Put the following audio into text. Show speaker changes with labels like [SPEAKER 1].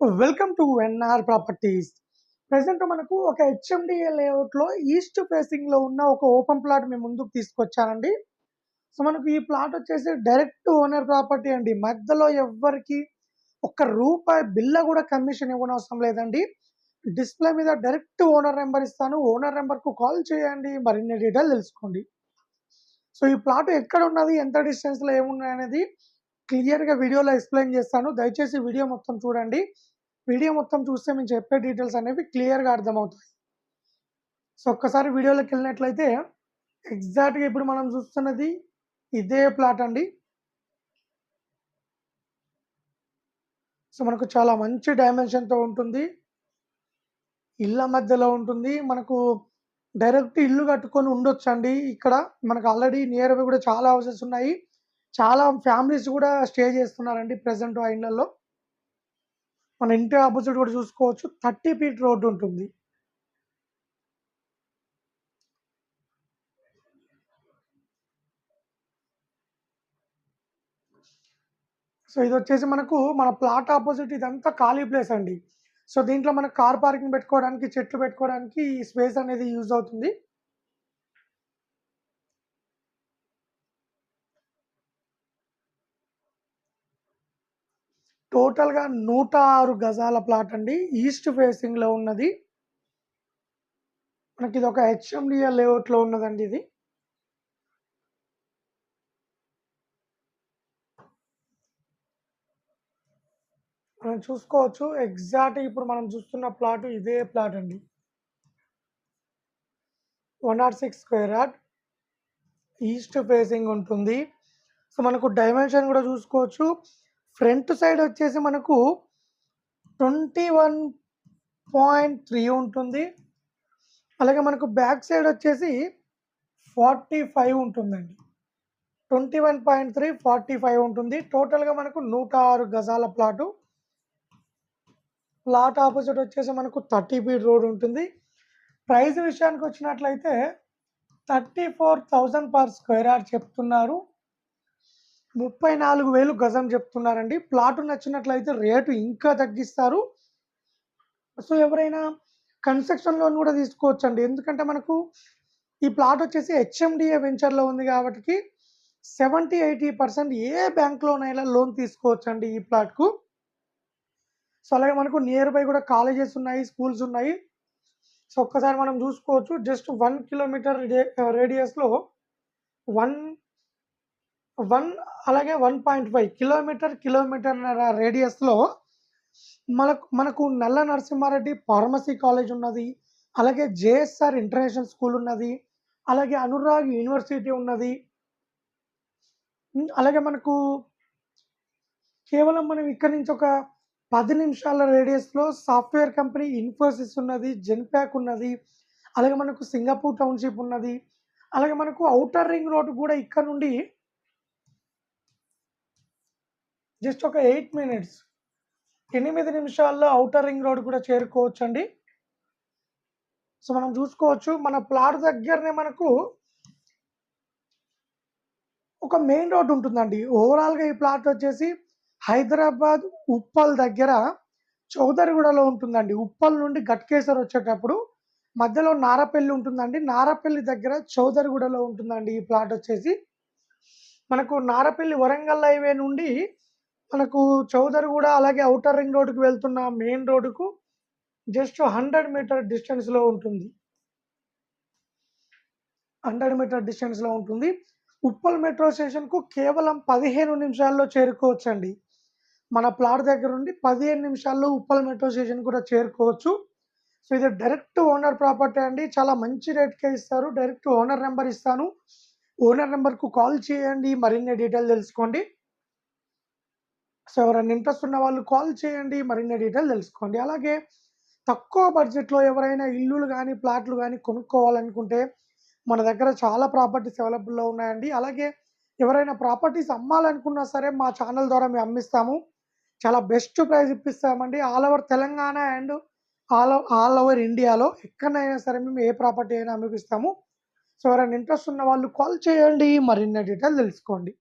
[SPEAKER 1] Welcome to NR properties. Present మనకు ఒక HMDA లేఅవుట్లో ఈస్ట్ ఫేసింగ్లో ఉన్న ఒక ఓపెన్ ప్లాట్ మేము ముందుకు తీసుకొచ్చానండి. సో మనకు ఈ ప్లాట్ వచ్చేసి డైరెక్ట్ ఓనర్ ప్రాపర్టీ అండి. మధ్యలో ఎవ్వరికి ఒక్క రూపాయి బిల్ల కూడా కమిషన్ ఇవ్వనవసరం లేదండి. డిస్ప్లే మీద డైరెక్ట్ ఓనర్ నెంబర్ ఇస్తాను. ఓనర్ నెంబర్కు కాల్ చేయండి. మరిన్ని డీటెయిల్ తెలుసుకోండి. సో ఈ ప్లాట్ ఎక్కడ ఉన్నది? ఎంత డిస్టెన్స్లో ఏమున్నాయి అనేది క్లియర్గా వీడియోలో ఎక్స్ప్లెయిన్ చేస్తాను. దయచేసి వీడియో మొత్తం చూడండి. వీడియో మొత్తం చూస్తే మేము చెప్పే డీటెయిల్స్ అనేవి క్లియర్గా అర్థమవుతాయి. సో ఒక్కసారి వీడియోలోకి వెళ్ళినట్లయితే ఎగ్జాక్ట్గా ఇప్పుడు మనం చూస్తున్నది ఇదే ప్లాట్ అండి. సో మనకు చాలా మంచి డైమెన్షన్తో ఉంటుంది. ఇళ్ళ మధ్యలో ఉంటుంది. మనకు డైరెక్ట్ ఇల్లు కట్టుకొని ఉండొచ్చండి. ఇక్కడ మనకు ఆల్రెడీ నియర్ బై కూడా చాలా హౌసెస్ ఉన్నాయి. చాలా ఫ్యామిలీస్ కూడా స్టే చేస్తున్నారండి ప్రజెంట్ ఆ ఇళ్ళలో మన ఇంటి ఆపోజిట్ కూడా చూసుకోవచ్చు. థర్టీ ఫీట్ రోడ్డు ఉంటుంది. సో ఇది వచ్చేసి మనకు మన ప్లాట్ ఆపోజిట్ ఇదంతా ఖాళీ ప్లేస్ అండి. సో దీంట్లో మనకు కార్ పార్కింగ్ పెట్టుకోవడానికి చెట్లు పెట్టుకోవడానికి ఈ స్పేస్ అనేది యూజ్ అవుతుంది. టోటల్గా నూట ఆరు గజాల ప్లాట్ అండి. ఈస్ట్ ఫేసింగ్లో ఉన్నది. మనకి ఇది ఒక హెచ్ఎండిఎల్ లేఅవుట్లో ఉన్నదండి ఇది. మనం చూసుకోవచ్చు ఎగ్జాక్ట్ ఇప్పుడు మనం చూస్తున్న ప్లాట్ ఇదే ప్లాట్ అండి. One nought six square yard east facing ఉంటుంది. సో మనకు డైమెన్షన్ కూడా చూసుకోవచ్చు. ఫ్రంట్ సైడ్ వచ్చేసి మనకు ట్వంటీ వన్ పాయింట్ త్రీ ఉంటుంది. అలాగే మనకు బ్యాక్ సైడ్ వచ్చేసి ఫార్టీ ఫైవ్ ఉంటుందండి. Twenty one point three forty five ఉంటుంది. టోటల్గా మనకు నూట ఆరు గజాల ప్లాటు. ప్లాట్ ఆపోజిట్ వచ్చేసి మనకు థర్టీ ఫీట్ రోడ్ ఉంటుంది. ప్రైస్ విషయానికి వచ్చినట్లయితే thirty four thousand per square yard చెప్తున్నారు. ముప్పై నాలుగు వేలు గజం చెప్తున్నారండి. ప్లాట్ నచ్చినట్లయితే రేటు ఇంకా తగ్గిస్తారు. సో ఎవరైనా కన్స్ట్రక్షన్ లోన్ కూడా తీసుకోవచ్చండి. ఎందుకంటే మనకు ఈ ప్లాట్ వచ్చేసి హెచ్ఎండిఏ వెంచర్లో ఉంది కాబట్టి సెవెంటీ ఎయిటీ పర్సెంట్ ఏ బ్యాంక్లోనైనా లోన్ తీసుకోవచ్చండి ఈ ప్లాట్కు. సో అలాగే మనకు నియర్ బై కూడా కాలేజెస్ ఉన్నాయి స్కూల్స్ ఉన్నాయి. సో ఒక్కసారి మనం చూసుకోవచ్చు. జస్ట్ వన్ కిలోమీటర్ రేడియస్లో వన్ వన్ అలాగే one point five kilometre kilometre రేడియస్లో మనకు మనకు నల్ల నరసింహారెడ్డి ఫార్మసీ కాలేజ్ ఉన్నది అలాగే జేఎస్ఆర్ ఇంటర్నేషనల్ స్కూల్ ఉన్నది అలాగే అనురాగ్ యూనివర్సిటీ ఉన్నది. అలాగే మనకు కేవలం మనం ఇక్కడ నుంచి ఒక పది నిమిషాల రేడియస్లో సాఫ్ట్వేర్ కంపెనీ ఇన్ఫోసిస్ ఉన్నది జెన్ప్యాక్ ఉన్నది అలాగే మనకు సింగపూర్ టౌన్షిప్ ఉన్నది అలాగే మనకు అవుటర్ రింగ్ రోడ్ కూడా ఇక్కడ నుండి జస్ట్ ఒక ఎయిట్ మినిట్స్. ఎనిమిది నిమిషాల్లో అవుటర్ రింగ్ రోడ్ కూడా చేరుకోవచ్చు అండి సో మనం చూసుకోవచ్చు మన ప్లాట్ దగ్గరనే మనకు ఒక మెయిన్ రోడ్ ఉంటుందండి. ఓవరాల్గా ఈ ప్లాట్ వచ్చేసి హైదరాబాద్ ఉప్పల్ దగ్గర చౌదరిగూడలో ఉంటుందండి. ఉప్పల్ నుండి గట్కేసర్ వచ్చేటప్పుడు మధ్యలో నారపల్లి ఉంటుందండి. నారపల్లి దగ్గర చౌదరిగూడలో ఉంటుందండి ఈ ప్లాట్ వచ్చేసి. మనకు నారపల్లి వరంగల్ హైవే నుండి మనకు చౌదరి కూడా అలాగే అవుటర్ రింగ్ రోడ్డుకు వెళ్తున్న మెయిన్ రోడ్డుకు జస్ట్ హండ్రెడ్ మీటర్ డిస్టెన్స్లో ఉంటుంది. హండ్రెడ్ మీటర్ డిస్టెన్స్లో ఉంటుంది. ఉప్పల్ మెట్రో స్టేషన్కు కేవలం పదిహేను నిమిషాల్లో చేరుకోవచ్చండి. మన ప్లాట్ దగ్గర నుండి పదిహేను నిమిషాల్లో ఉప్పల్ మెట్రో స్టేషన్ కూడా చేరుకోవచ్చు. సో ఇది డైరెక్ట్ ఓనర్ ప్రాపర్టీ అండి. చాలా మంచి రేట్కే ఇస్తారు. డైరెక్ట్ ఓనర్ నెంబర్ ఇస్తాను. ఓనర్ నెంబర్కు కాల్ చేయండి. మరిన్ని డీటెయిల్ తెలుసుకోండి. సో ఎవరైనా ఇంట్రెస్ట్ ఉన్న వాళ్ళు కాల్ చేయండి మరిన్ని డీటెయిల్ తెలుసుకోండి. అలాగే తక్కువ బడ్జెట్లో ఎవరైనా ఇల్లులు కానీ ప్లాట్లు కానీ కొనుక్కోవాలనుకుంటే మన దగ్గర చాలా ప్రాపర్టీస్ అవైలబుల్లో ఉన్నాయండి. అలాగే ఎవరైనా ప్రాపర్టీస్ అమ్మాలనుకున్నా సరే మా ఛానల్ ద్వారా మేము అమ్మిస్తాము. చాలా best price ఇప్పిస్తామండి. All over Telangana and all all over ఇండియాలో ఎక్కడైనా సరే మేము ఏ ప్రాపర్టీ అయినా అమ్మిపిస్తాము. సో ఎవరైనా ఇంట్రెస్ట్ ఉన్న వాళ్ళు కాల్ చేయండి మరిన్ని డీటెయిల్ తెలుసుకోండి.